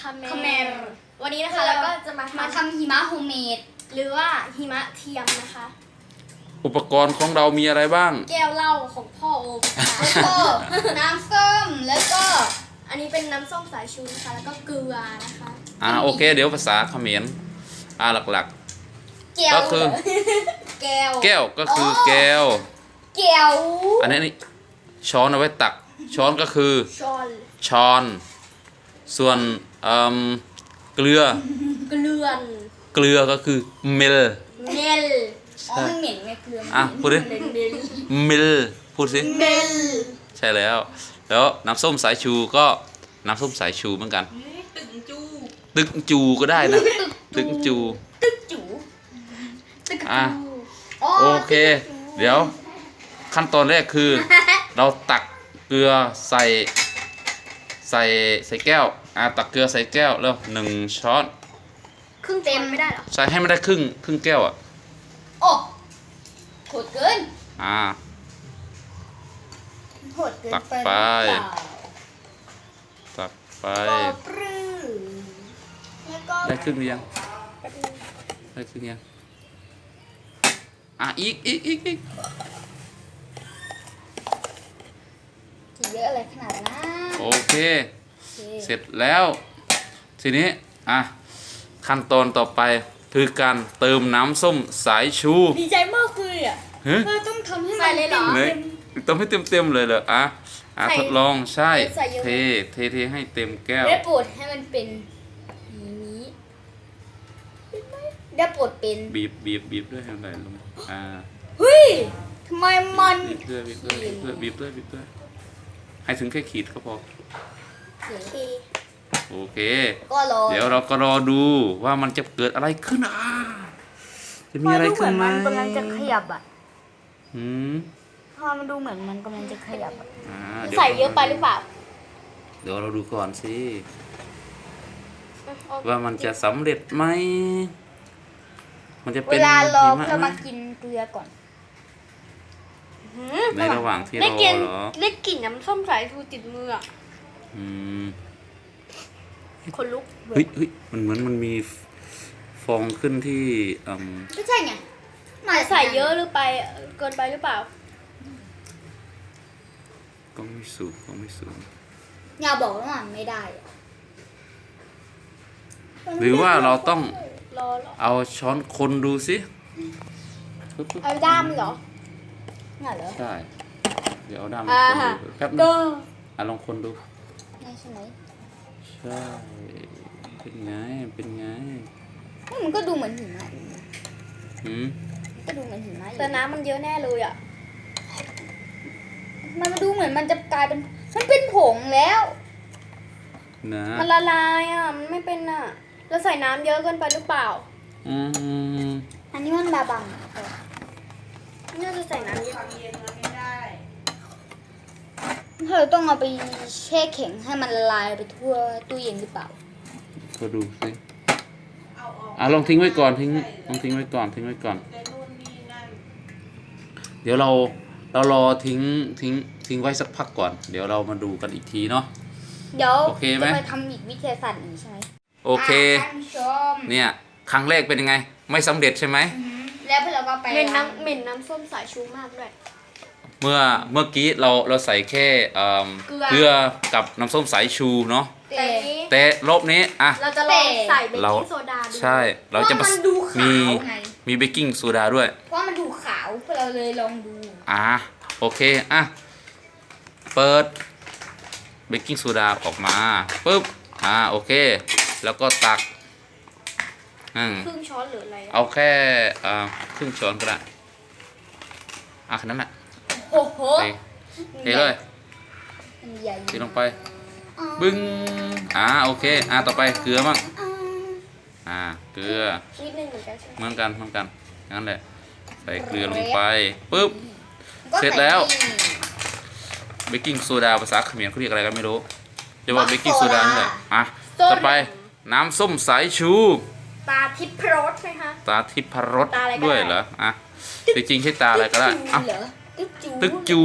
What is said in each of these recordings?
คาเมคาเมรวันนี้นะคะเราก็จะมามาทำทำหิมะโฮมเมดหรือว่าหิมะเทียมนะคะ อุปกรณ์ของเรามีอะไรบ้าง แก้วเหล้าของพ่อโอมนะคะแล้วก็น้ำส้มแล้วก็อันนี้เป็นน้ำส้มสายชูนะคะแล้วก็เกลือนะคะอ่าโอเค เดี๋ยวภาษาเขมรอ่าหลัก แก้วก็คือ แก้ว ๆ แก้วก็คืออแก้ว แก้วอันนี้นี่ช้อนเอาไว้ตัก ช้อนก็คือชอนช้อน ส่วน เอิ่มเกลือ เกลือนเกลือก็คือเมล เมลอ๋อมันเหม็นไงเกลือมันอะพูดดิเมลเมลเมลพูดสิ เมลใช่แล้ว แล้วน้ำส้มสายชูก็น้ำส้มสายชูเหมือนกัน ตึกจูตึกจูก็ได้นะ ตึกจู ตึกจูอะอ๋อโอเค เดี๋ยวขั้นตอนแรกคือ เราตักเกลือใส่ ใส่ใส่แก้ว อะตักเกลือใส่แก้วแล้วหนึ่งช้อนครึ่งเต็มไม่ได้เหรอ ใส่ให้มันได้ครึ่งครึ่งแก้วอะ โอ้โหดเกิน อ่า โหดเกินตักไปไปหรือเปล่าตักไปก็ปรื้อแล้วก็ได้ครึ่งหรือยัง ได้ครึ่งยัง อะอีกอีกอีกอีกจะเยอะอะไรขนาดนั้น โอเคโอ เคเสร็จแล้ว ทีนี้อะขั้นตอนต่อไปคือการเติมน้ำส้มสายชูดีใจมากเลยอะเฮ้ยเราต้องทำให้ใส่มันเลยเหรอ เนยต้องให้เต็มเต็มๆเลยเหรออะอะใส่ทดลองใช่ใส่เยอะ เทเทเทให้เต็มแก้ว ได้โปรดให้มันเป็นอย่างนี้ได้โปรดเป็น บีบบีบบีบด้วยให้มันไหลลงอ่าเฮ้ยทำไมมัน บีบด้วยบีบด้วยบีบด้วยบีบด้วยบีบด้วยให้ถึงแค่ขีดก็พอ โอเค ก็รอเดี๋ยวเราก็รอดูว่ามันจะเกิดอะไรขึ้นอะจะมีอะไรขึ้นไหมมันกำลังจะขยับอะหืมพอมันดูเหมือนมันกำลังจะขยับอะอ่าดี๋วใส่เยอะไปหรือเปล่า เดี๋ยวเราดูก่อนสิว่ามันจะสำเร็จไหมมันจะเวเป็นลารอหิมะเราไหมมากินเกลือก่อนในระหว่างที่ได้รกลิอนเหรอได้กลิ่นน้ำส้มสายชูติดมืออะ อืมคนลุกเฮ้ยเฮ้ยมันเหมือนมันมีฟองขึ้นที่อืมก็ใช่ไงมาใส่เยอะหรือไปเกินไปหรือเปล่าก็ไม่สูงก็ไม่สูงอย่าบอกว่ามันไม่ได้อะหรือว่าเราต้องรอรอเอาช้อนคนดูสิปึ๊บปึ๊บเอาด้ามเหรอน่ะเหรอ ใช่ เดี๋ยวเอาด้ามอ่าคนดูแป๊บนึก็งอะลองคนดูไม่ ใช่ไหมใช่ เป็นไง เป็นไงนี่มันก็ดูเหมือนหิมะอยู่นะหืมก็ดูเหมือนหิมะอยู่แต่น้ำมันเยอะแน่เลยอะ มันดูเหมือนมันจะกลายเป็น มันเป็นผงแล้ว นะมันละลายอะ มันไม่เป็นอะแล้วใส่น้ำเยอะเกินไปหรือเปล่า อืมอันนี้มันบาบังเออน่าจะใส่น้ำเยอะ เธอต้องเอาไปแช่แข็งให้มันละลายไปทั่วตู้เย็นหรือเปล่า ก็ดูสิอะลองทิ้งไว้ก่อนทิ้งลองทิ้งไว้ก่อนทิ้งไว้ก่อน เดี๋ยวเราเรารอทิ้งทิ้งทิ้งไว้สักพักก่อน เดี๋ยวเรามาดูกันอีกทีเนาะ เดี๋ยวโอเคไหมจะไปทำอีกวิทยาศาสตร์อีกใช่ไหมโอเคะท่านผู้ชมเนี่ยครั้งแรกเป็นยังไง ไม่สำเร็จใช่ไหมแล้วพวกเราก็ไปเหม็นล้างน้ำเหม็นน้ำส้มสายชูมากด้วย เมื่อเมื่อกี้เราเราใส่แค่เอ่อเกลือ เกลือกับน้ำส้มสายชูเนาะแต่แต่นี้ แต่รอบนี้อะ เราจะลองใส่เบกเรา กิ้งโซดาดูใช่เราจะเพราะมันดูขาวมีไงมีเบกกิ้งโซดาด้วย เพราะมันดูขาวพวกเราเลยลองดู อ่าโอเค อะ เปิดเบกกิ้งโซดาออกมาปุ๊บอ่าโอเค แล้วก็ตักอืมครึ่งช้อนหรืออะไรอะเอาแค่อ่าครึ่งช้อนก็ได้อะแค่นั้นแหละ โอ้โหเทเทเลยมันใหญ่เทลงไป บึ้งอ่าโอเค อ่าต่อไปเกลือบ้างอ่าอ่าเกลือนิดนึงเหมือนกันใช่ไหมเหมือนกันเหมือนกันงั้นแหละใส่เกลือลงไปปุ๊บก็เสร็จแล้วใส่นี่เบกกิ้งโซดาภาษาเขมรเขาเรียกอะไรกันไม่รู้จะว่าเบกกิ้งโซดานี่แหละอะโซดาต่อไปน้ำส้มสายชู ตาทิพย์โพรสไหมคะ ตาทิพรสตาอะไรก็ได้ด้วยเหรอ อะ จริงๆใช้ตาอะไรก็ได้อะเหรอ ตึกจูตึกจู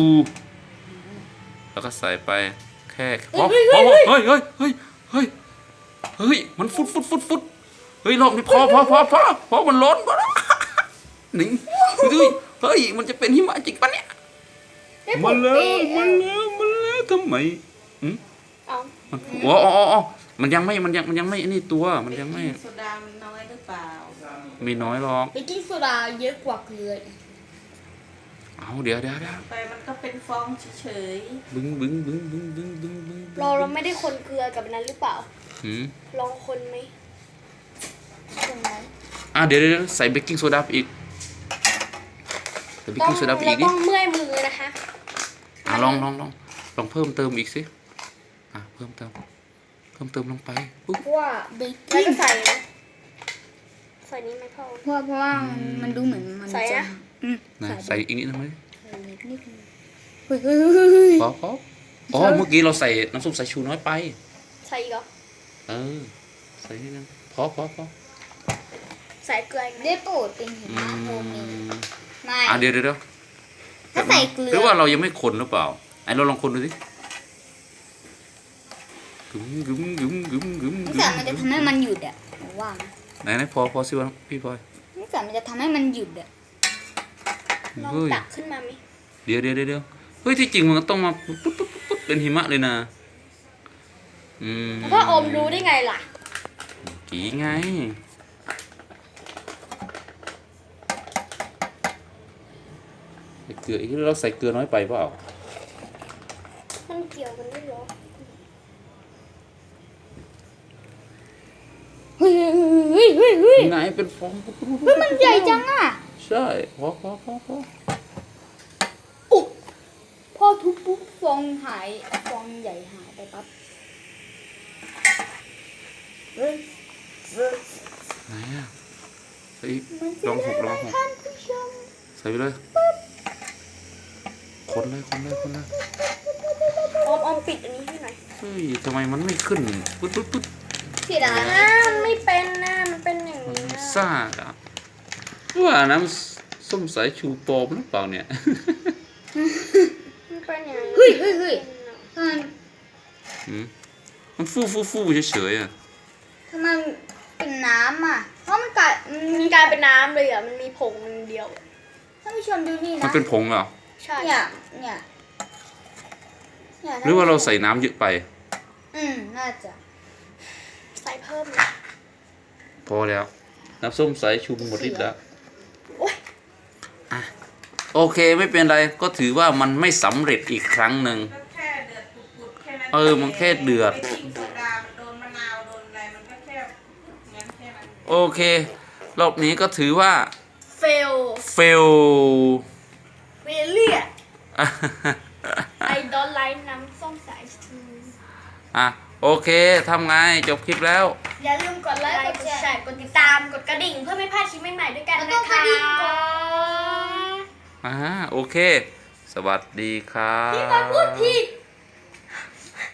แล้วก็ใส่ไปแค่เฮ้โอ้ยโหเฮ้ยเฮ้ยเฮ้ยเฮ้ยเฮ้ยเฮ้ยเฮ้ยมันฟุดฟุดฟุดฟุดเฮ้ยรอบนี้พอพอพอพอพอมันล้นพอแล้วหนิงเฮ้ยเฮ้ยมันจะเป็นหิมะจริงปะเนี่ยได้ผมาลแล้วปีมาแล้วมาแล้วทำไมอืมเอามันอ๋ออ๋ออ๋ออ๋อมันยังไม่มันยังมันยังไม่นี่ตัวมันยังไม่โซดามันน้อยหรือเปล่ามีน้อยหรอกเบกกิ้งโซดาเยอะกว่าเกลืออีก เอาเดี๋ยวเดี๋ยวเดี๋ยวไปมันก็เป็นฟองเฉยบึ้งบึ้งบึ้งบึ้งบึ้งบึ้งบึ้งเราเราไม่ได้คนเกลือกับอันนั้นหรือเปล่า หืมลองคนไหมตรงนั้นอะเดี๋ยวเดี๋ยวเดี๋ยวใส่เบกกิ้งโซดาไปอีกใส่เบกต้องกิ้งโซดาไปเราอีกดิต้องเมื่อยมือนะคะ อะลองลองลองลองเพิ่มเติมอีกสิอะเพิ่มเติม เพิ่มเติมลงไปปุ๊บ เพราะว่าเบกแล้วกิ้งก็ใส่นะใส่นี้ไหมพ่อ เพราะว่าเพราะว่ามันมันดูเหมือนมันใส่จะนะอืม นะใส่ใส่อีกนิดนึงไหมใส่เล็กนิดนึงเฮ้ยเฮ้ยเฮ้ยเฮ้ยพอพออ๋อเมื่อกี้เราใส่น้ำส้มสายชูน้อยไป ใส่อีกเหรอ เออ ใส่นิดนึงพอพอพอใส่เกลืออีกไหมได้โปรดเป็นหิอืมะโฮมเมดมไม่อะเดี๋ยวเดี๋ยวเดี๋ยวถ้าใส่เกลือหรือว่าเรายังไม่คนหรือเปล่าไอ้เราลองคนดูสิกึ๋มกึ๋มกึ๋มกึ๋มกึ๋มนิกึ๋สัยมันจะทำให้มันหยุดอะผมว่านะไหนไหนพอพอสิวะพี่พลอยนิสัยมันจะทำให้มันหยุดอะ ลองเฮ้ย ตักขึ้นมาไหมเดี๋ยวเดี๋ยวเดี๋ยวเดี๋ยวเฮ้ยที่จริงมันก็ต้องมาปุ๊บปุ๊บปุ๊บปุ๊บเป็นหิมะเลยนะอืมแล้วพ่ออมรู้ได้ไงล่ะ กี่ไง ใส่เกลืออีกเราใส่เกลือน้อยไปเปล่ามันเกี่ยวกันด้วยเหรอเฮ้ยเฮ้ยเฮ้ยเฮ้ยไงเป็นฟองปุ๊บปุ๊บปุ๊บเฮ้ยมันใหญ่จังอะ ใช่พอพอพอพอพอทุบปุ๊บฟองหายฟองใหญ่หายไปปั๊บเฮ้ยเฮ้ยไหนอะใส่อีกมันลองหกลองหกท่านผู้ชมใส่ไปเลยคนเลยคนเลยคนเลยอมอมปิดอันนี้ให้หน่อยเฮ้ยทำไมมันไม่ขึ้นปุ๊บปุ๊บปุ๊บเสียดายอ่ามันไม่เป็นนะมันเป็นอย่างมันนี้นะซ่าอะ ว่าน้ำส้มสายชูปลอมหรือเปล่าเนี่ย มันเป็นอย่างนี้เฮ้ยเฮ้ยเฮ้ย ทำไมอืมมันฟูฟูฟูเฉยๆอะ ทำไมมันเป็นน้ำอะ เพราะมันกลายมันมันมีกลายเป็นน้ำเลยอะ มันมีผงอันเดียว ท่านผู้ชมดูนี่มันนะเป็นผงเหรอ ใช่ เนี่ยเนี่ยเนี่ยหรือว่าเราใส่น้ำเยอะไป อืมน่าจะใส่เพิ่มเลยพอแล้ว น้ำส้มสายชูหมดฤทธิ์แล้วโอ๊ยอะ โอเคไม่เป็นไรก็ถือว่ามันไม่สำเร็จอีกครั้งหนึ่งๆก็แค่เดือดปุดๆแค่นั้นเออมันแค่เดือดไปทิ้งโซดามันโดนมะนาวโดนอะไรมันก็แค่งั้นแค่นั้นโอเค รอบนี้ก็ถือว่าเฟลเฟลเวเลียไอดอลไลน์น้ำส้มสายชูอะโอเคทำไงจบคลิปแล้ว อย่าลืมกดไลไลค์ค์กกดดแชแชร์ร์กดติดตามกดกระดิ่งเพื่อไม่พลาดคลิปใหม่ๆด้วยกันแล้วก็นะกระคะดิ่งกด อ่าโอเค สวัสดีครับ พี่มาพูดผิด